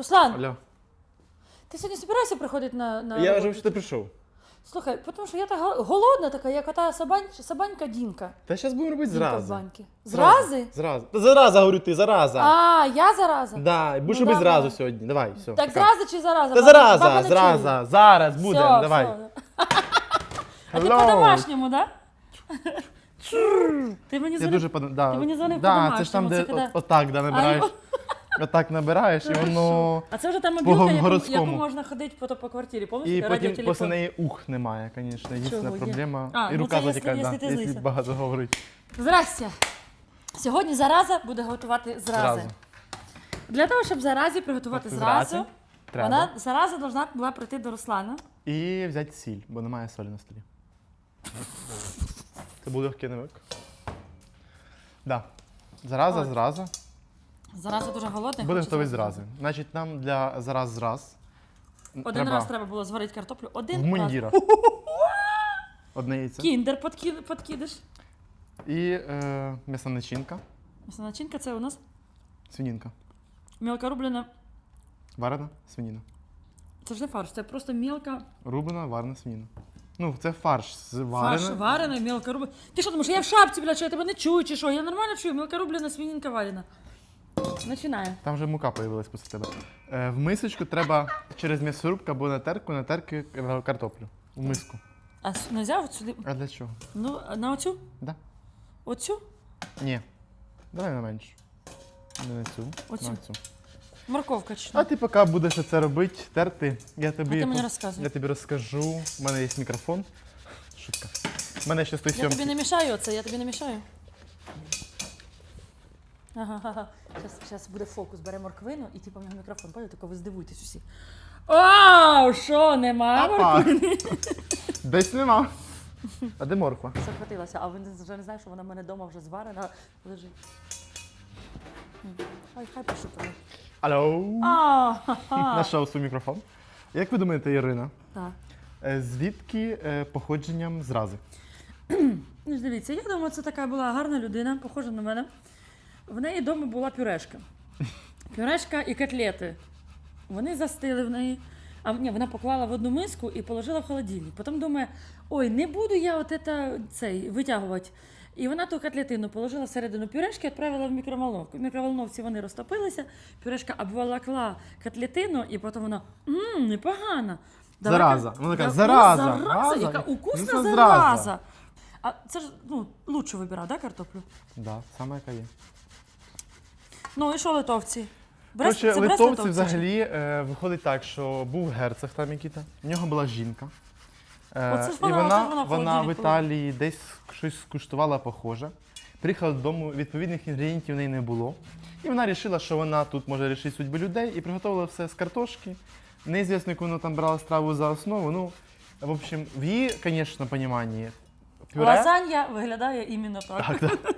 Руслан, Алло. ти сьогодні збираєшся приходити на, на Я вже роботу? ти прийшов. Слухай, тому що я так голодна така, як ота собань, собанька Дінка. Та зараз будемо робити Дінка в зразу. баньки. Зрази? Зразу. Та зараза, говорю ти, зараза. А, я зараза? Да, і будеш Ну, робити да, зразу сьогодні. Давай, все. Так пока. зраза чи зараза? Та Баба- баба зараза, не зраза, чує. зараз будемо, Всьо, давай. всьо. А ти Hello. по-домашньому, так? Ти мені Я дуже под... да. Ти мені дзвонив да, це ж там, по-домашньому, де це от, отак да, набираєш. Отак набираєш, і воно. А це вже та мобілка, яку, городському. яку можна ходити по, по квартирі, І потім Радіотелефон. після неї ух немає, звісно. Єдина Чого? Є. проблема. А, і ну рука це якщо- затікає, якщо ти якщо багато говорить. Здрасте. Сьогодні зараза буде готувати зрази. Зразу. Для того, щоб заразі приготувати Тобто зразу, Треба. вона зараза должна була прийти до Руслана. І взяти сіль, бо немає солі на столі. Це був легкий навик. Да. Зараза, От. зраза. Зараза дуже голодна. і Буде хоче готовий зразу. зрази. Значить, нам для зараз зраз. Один раз треба було зварити картоплю. Один в раз. мундірах. Одне яйце. Кіндер подки- подкидиш. І е, м'ясна начинка. М'ясна начинка це у нас Свинінка. мілка рублена. Варена свиніна. Це ж не фарш, це просто мілка Рублена, варена свиніна. Ну, це фарш з фарш варена. варена, мілка рублена. Ти що думаєш, я в шапці, блядь, що я тебе не чую, чи що? Я нормально чую, мілка рублена, свинінка варена. Починаємо. Там вже мука появилась після тебе. Е, в мисочку треба через м'ясорубку або на терку натерки е, картоплю. В миску. А с- не взяв сюди? А для чого? Ну, на оцю? Да? Оцю? Ні. Давай на меншу. Не на цю. Оцю. На цю. Морковка чи А ти поки будеш це робити, терти, я тобі, А ти мені розказуй. я тобі розкажу. У мене є мікрофон. Шутка. У мене ще з Я тобі не мішаю оце, я тобі не мішаю. Ага, ага. Зараз буде фокус, бере морквину і типу в нього мікрофон. Пам'ятаєте, тако ви здивуєтесь усі. Вау, що, нема морквини? Десь нема. А де морква? Захватилася, а ви вже не знаєте, що вона в мене вдома вже зварена, лежить. М. Ай, хай пошукає. Алло. А, ха-ха. Нашов свій мікрофон. Як ви думаєте, Ірина, Так. е, звідки е, походженням зрази? Ну, ж дивіться, я думаю, це така була гарна людина, похожа на мене. В неї вдома була пюрешка. Пюрешка і котлети. Вони застили в неї. А ні, вона поклала в одну миску і положила в холодильник. Потім думає, ой, не буду я от это, цей, витягувати. І вона ту котлетину положила всередину пюрешки, відправила в мікроволновку. В мікроволновці вони розтопилися, пюрешка обволокла котлетину, і потім вона мм, непогано. Зараза. Вона така, зараза, зараза, зараза. яка укусна Ну, це зараза. зараза. А це ж ну, лучше вибирати, да, картоплю? Да, саме яка є. Ну і що литовці? Брест- Коротше, це Брест литовці взагалі е, виходить так, що був герцог там який-то, в нього була жінка. Е, Оце ж і вона- вона, оце вона в вона в холодильник Італії десь щось скуштувала похоже. Приїхала додому, відповідних інгредієнтів в неї не було. І вона вирішила, що вона тут може рішити судьби людей і приготувала все з картошки. Неізвісно, яку вона там брала страву за основу. Ну, в общем, в її, звісно, поніманні пюре. Лазанья виглядає іменно так. Так, так.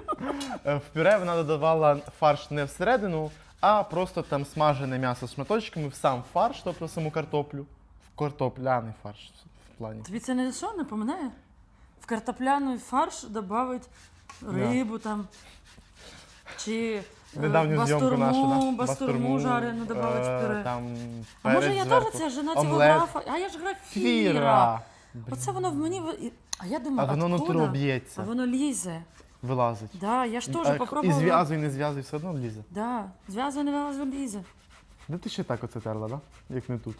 Е, В пюре вона додавала фарш не всередину, а просто там смажене м'ясо з шматочками в сам фарш, тобто саму картоплю. В картопляний фарш в плані. Тобі це не що напоминає? В картопляний фарш додавить рибу там. Чи е, Недавню бастурму, зйомку нашу, да? бастурму жарену додавить в е, пюре. Там А може перець я зверху. теж це жена цього Омлет. графа? А я ж графіра. Фіра. Оце воно в мені. ви- і- А я думаю, А воно откуда? нутро А воно лізе. Вилазить. Да, я ж теж А, попробувала. І зв'язуй, не зв'язуй, все одно влізе. Да, зв'язано, не вилазить, лізе. Де ти ще так оце терла, да? Як не тут.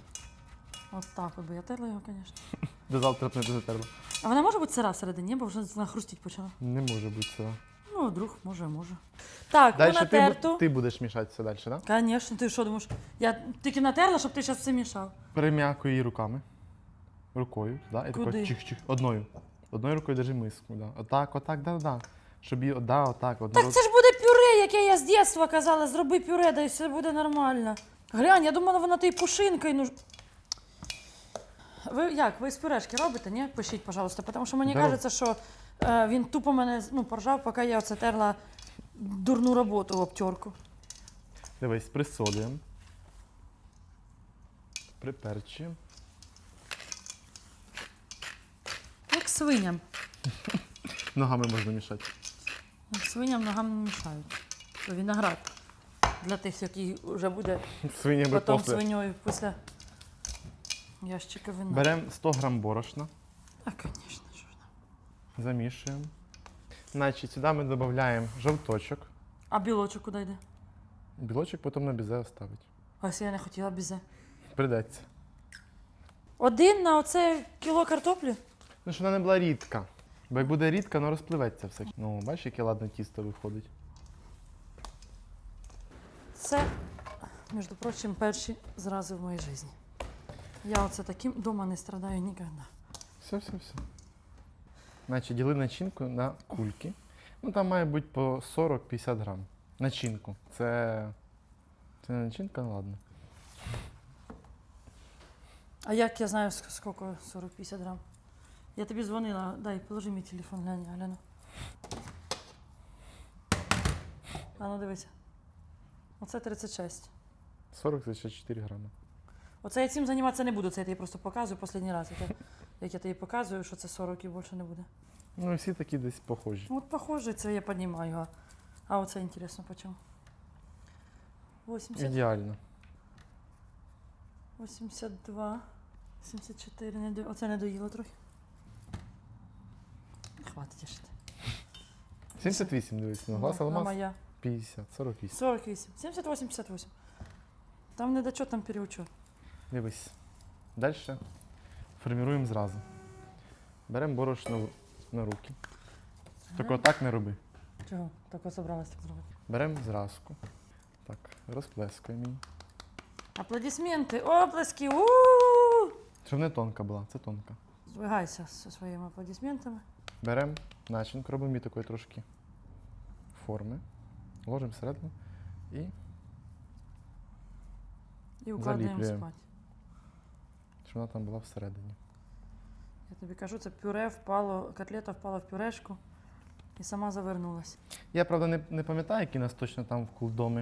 От так от би я терла його, звісно. До завтра б не дуже терла. А вона може бути сира всередині, бо вже вона хрустіть почала. Не може бути цього. Ну, вдруг, може, може. Так, Далі ну ти, бу- натерту. ти будеш мішати все далі, так? Да? Звісно, ти що думаєш? Я тільки натерла, щоб ти зараз все мішав. Перем'якуй її руками. Рукою, да? І Куди? чих-чих. Одною. Одною рукою держи миску, да. Отак, отак, да, да. Щоб її, да, отак, одну Так це ж буде пюре, яке я з дитинства казала, зроби пюре, да і все буде нормально. Глянь, я думала, вона тією пушинкою. Ну... Ви як, ви з пюрешки робите, ні? Пишіть, пожалуйста, тому що мені Да. кажеться, що е, він тупо мене ну, поржав, поки я оце терла дурну роботу обтірку. Дивись, присолюємо. Приперчуємо. Як свиням. Ногами можна мішати. Свиням ногам не мішають. Виноград. Для тих, які вже буде Свинями потім после. свиньою після ящика вина. Беремо 100 грам борошна, А, звісно, що ж. замішуємо. Значить, сюди ми додаємо жовточок. А білочок куди йде? Білочок потім на бізе оставить. А якщо я не хотіла бізе. Придеться. Один на оце кіло картоплі? Ну, щоб вона не була рідка. Бо як буде рідка, воно розпливеться все. Ну, бачиш, яке ладне тісто виходить. Це, між прочим, перші зрази в моїй житті. Я оце таким дома не страдаю ніколи. Все, все, все. Значить, діли начинку на кульки. Ну, там має бути по 40-50 грам. Начинку. Це. Це не начинка, ну ладно. А як я знаю, ск- скільки 40-50 грам? Я тобі дзвонила, дай, положи мій телефон, глянь, гляну. А ну дивися. Оце 36. 40 це ще 4 грами. Оце я цим займатися не буду, це я тобі просто показую останній раз. Як я, як я тобі показую, що це 40 і більше не буде. Ну, всі такі десь похожі. От похоже, це я піднімаю. А, а оце інтересно, по чому? 80, Ідеально. 82, 74, не до... оце не доїло трохи. Хватить ще. 78, дивись, ну, глаз Ну, алмаз моя. 50, 48. 48, 78, 58. Там не дочет, там переучет. Дивись. Далі формуємо зразу. Беремо борошно на руки. Тільки отак не роби. Чого? Так собралась так зробити. Беремо зразку. Так, розплескуємо її. Аплодисменти, оплески, у Щоб не тонка була, це тонка. Звигайся зі своїми аплодисментами. Беремо начинку, робимо її такої трошки форми. Ложимо всередину і І укладаємо Заліплюємо. спати. щоб вона там була всередині. Я тобі кажу, це пюре впало, котлета впала в пюрешку і сама завернулась. Я, правда, не, не пам'ятаю, які нас точно там в кулдомі.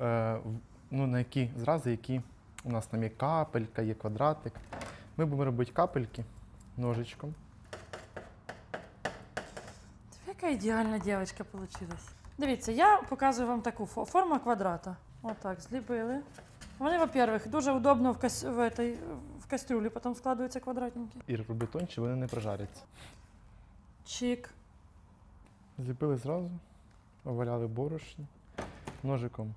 Е, в- ну, на які зрази, які у нас там є капелька, є квадратик. Ми будемо робити капельки ножичком. Диви, Яка ідеальна дівчинка вийшла. Дивіться, я показую вам таку фо- форма квадрата. Отак, зліпили. Вони, во-первых, дуже удобно в, кас... в, этой... в кастрюлі потім складуються квадратненькі. І роби тонче, вони не прожаряться. Чик. Зліпили зразу, оваляли борошні, ножиком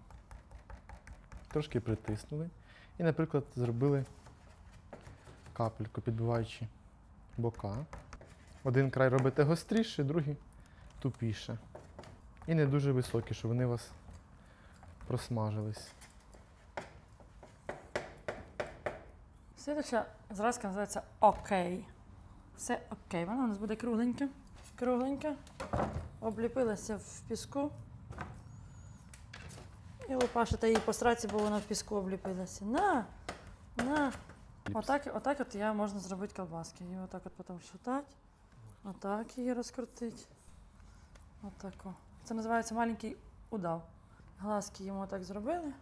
трошки притиснули. І, наприклад, зробили капельку, підбиваючи бока. Один край робите гостріше, другий тупіше. І не дуже високі, щоб вони у вас просмажились. Слідуюча зразка називається Окей. Все окей. Вона у нас буде кругленька. Кругленька. Обліпилася в піску. І лопашите її по сраці, бо вона в піску обліпилася. На! На! Отак, отак от я можна зробити колбаски. Її отак от потім шатати. Отак її розкрутити. Отак. о. Це називається маленький удав. Глазки йому так зробили.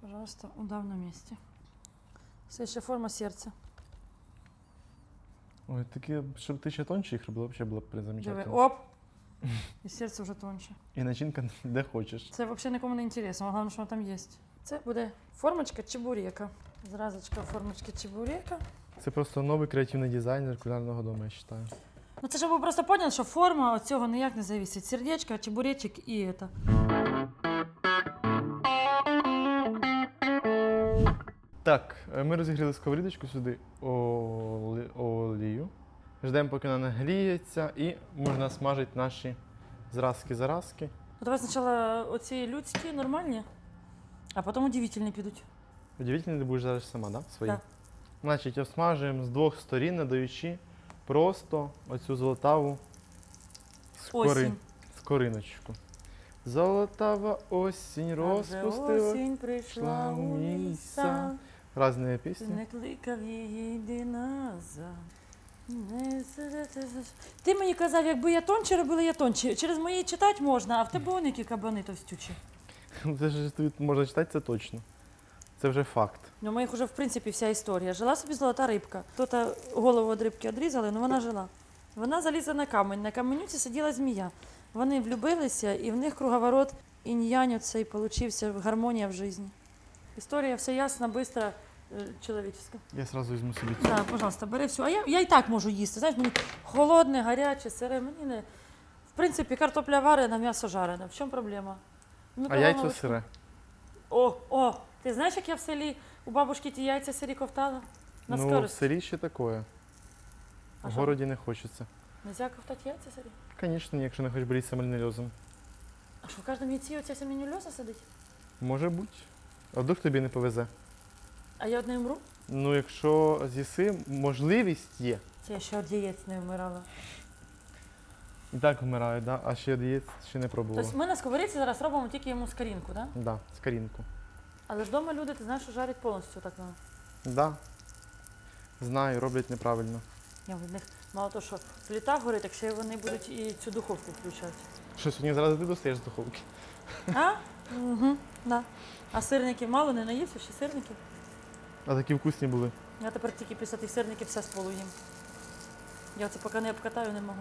Пожалуйста, удав на місці. Следующая форма серця. Ой, такі, щоб ти ще тонче їх робила, взагалі було б Диви, оп! І серце вже тонше. І начинка де хочеш. Це взагалі нікому не інтересно, а головне, що воно там є. Це буде формочка чебурека. Зразочка формочки чебурека. Це просто новий креативний дизайнер кулінарного дому, я вважаю. Ну це щоб ви просто поняли, що форма від цього ніяк не зависить. Сердечко, чебуречик і це. Так, е, ми розігріли сковорідочку сюди олі- олію. Ждемо, поки вона нагріється, і можна смажити наші зразки-заразки. Ну, давай спочатку оці людські, нормальні, а потім удивительні підуть. Удивительно, ти будеш зараз сама, да? Свої? Так. Значить, обсмажуємо з двох сторін, надаючи просто оцю золотаву скори... Осінь. скориночку. Золотава осінь розпустила. осінь прийшла шла у ліса. Разні пісні. не кликав її, йди назад. Не сидити Ти мені казав, якби я тонче робила, я тонче. Через мої читати можна, а в тебе вони які кабани товстючі. Це ж тобі можна читати, це точно. Це вже факт. Ну, у моїх вже, в принципі, вся історія. Жила собі золота рибка. Хто-то голову від рибки відрізали, але вона жила. Вона залізла на камень. На каменюці сиділа змія. Вони влюбилися, і в них круговорот інь-янь цей получився, гармонія в житті. Історія все ясно, швидко, е. Я сразу візьму собі цю. Да, пожалуйста, бери все. А я, я і так можу їсти. Знаєш, мені холодне, гаряче, сире. Мені не. В принципі, картопля варена, м'ясо жарене. В чому проблема? Ну, А микроволновочка. сире. О, о, ти знаєш, як я в селі у бабушки ті яйця сирі ковтала? На ну, в селі ще таке. А В що? городі не хочеться. Нельзя ковтати яйця сирі? Звісно, ні, якщо не хочеш боротися з сальмонельозом. А що в кожному яйці оця самінюльоза сидить? Може бути. А вдруг тобі не повезе. А я одне вмру? Ну, якщо з'їси, можливість є. Це я ще від яєць не вмирала. І так вмирають, да? а ще дієт ще не пробувала. Тобто ми на сковорідці зараз робимо тільки йому скорінку, так? Да? Да, скорінку. Але ж вдома люди, ти знаєш, що жарять повністю так. Ну. Да. Знаю, роблять неправильно. Я в них мало того, що плита горить, так ще й вони будуть і цю духовку включати. Що сьогодні зразу ти достаєш з духовки? А? Угу, да. А сирників мало не наївся, ще сирників. А такі вкусні були. Я тепер тільки після тих сирників все з полу їм. Я це поки не обкатаю, не можу.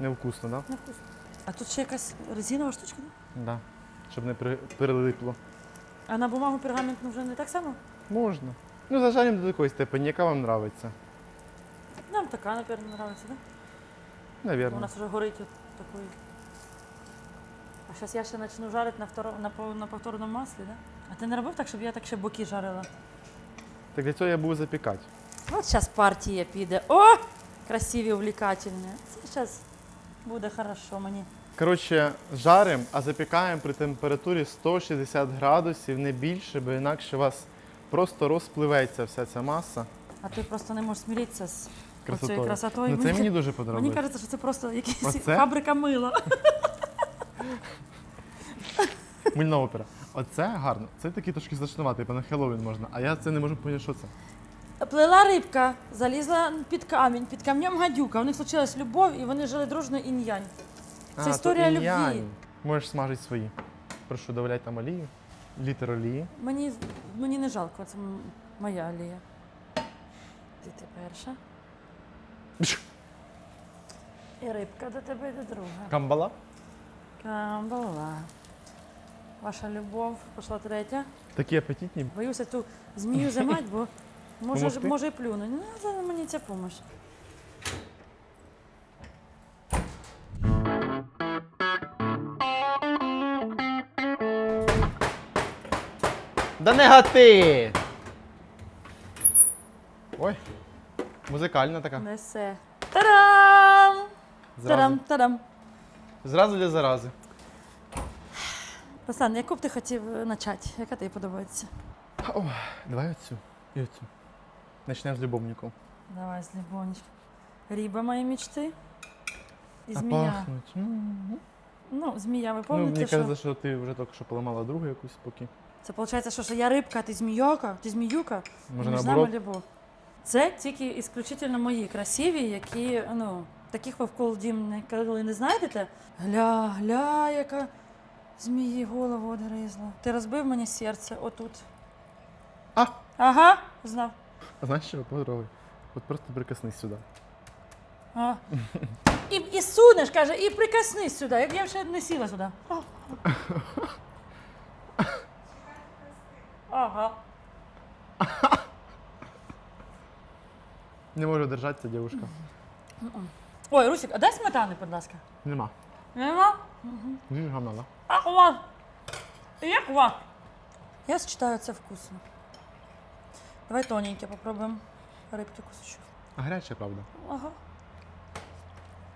Невкусно, да? Не вкусно. А тут ще якась резинова штучка, да? Да. Щоб не при... перелипло. А на бумагу пергаментну вже не так само? Можна. Ну, зажаримо до такої степені, яка вам нравиться. Нам така, напевно, подобається, да? У нас вже горить от такою. А зараз я ще почну жарити на, второ, на, пов- на повторному маслі, да? А ти не робив так, щоб я так ще боки жарила? Так для цього я буду запікати. От зараз партія піде. О! Красиві, увлекательні. Це зараз буде хорошо мені. Коротше, жаримо, а запікаємо при температурі 160 градусів, не більше, бо інакше у вас просто розпливеться вся ця маса А ти просто не можеш смиритися з красотою. оцією красотою. Ну це мені дуже подобається. мені кажеться, що це просто якась Оце? фабрика мила. Мильна опера. Оце гарно. Це такий трошки страшнуватий, типу на Хеллоуін можна. А я це не можу поняти, що це. Плила рибка, залізла під камінь, під камнем гадюка. У них случилась любов і вони жили дружно інь-янь. Це то історія інь-янь. Можеш смажити свої. Прошу, давляй там олію. Літр олії. Мені, мені не жалко, це м- моя алія. Ти ти перша. І рибка до тебе йде друга. Камбала. Камбала. Ваша любов пішла третя. Такі апетитні. Боюся ту змію замать, бо може, Помогти? може і плюнуть. Ну, мені ця помощь. Да негатив! Ой. Музикальна така. Несе. Тарам! Тарам, тарам. Зразу для зарази. Руслан, яку б ти хотів е, почати? Яка тобі подобається? О, давай оцю. І оцю. Почнемо з любовників. Давай, з любовничка. Риба моєї мечти. І А змія. пахнуть. м. Ну, змія, ви Ну, пам'ятаєте, мені що? кажеться, що ти вже тільки що поламала другу якусь поки. Це виходить, що, що я рибка, а ти змійока, ти зміюка. Може Між наоборот. любов. Це тільки ісключительно мої красиві, які, ну, таких ви в колдім ніколи не знайдете. Гля, гля, яка змії голову одгризла. Ти розбив мені серце отут. А! Ага, знав. А знаєш що, подруги? От просто прикоснись сюди. А. І, і сунеш, каже, і прикоснись сюди. Як я ще не сіла сюди. Ага. Не можу держатися, дівчинка. Ой, Русик, а дай сметани, будь ласка. Нема. Нема? Дуже гамна, да? А клас. Як клас. Я считаю, це вкусно. Давай тоненьке попробуємо рибки кусочок. А гаряче, правда. Ага.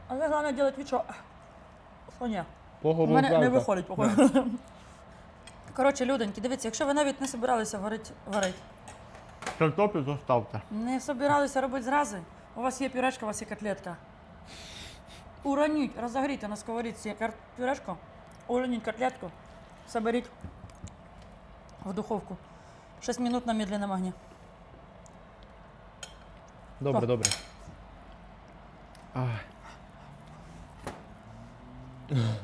Але головне робити від що. О, ні. Плохо У мене не виходить, походу. Коротше, людоньки, дивіться, якщо ви навіть не собиралися варити, варити, Картоплю заставте. не собиралися робити зрази, у вас є пюрешка, у вас є котлетка. Уроніть, розогрійте на сковорідці кар- пюрешку, уроніть котлетку, соберіть в духовку. 6 минут на медленном огне. Добре, добре. Ай.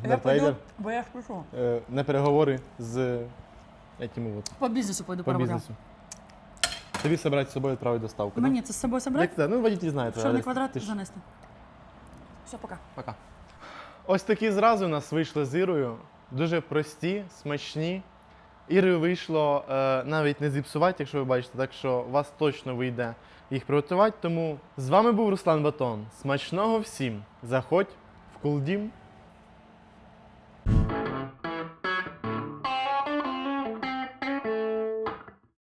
Я пойду, бо я спішу. Е, на переговори з По бізнесу пойду по бізнесу. Тобі собрати з собою відправити доставку. Мені це з собою да? собрати? Як це? Ну, водитель знає. Що це, на Олесь. квадрат Ти ж- занести. Все, пока. Пока. Ось такі зразу у нас вийшли з Ірою. дуже прості, смачні. Іри вийшло е, навіть не зіпсувати, якщо ви бачите, так що у вас точно вийде їх приготувати. Тому з вами був Руслан Батон. Смачного всім! Заходь в Кулдім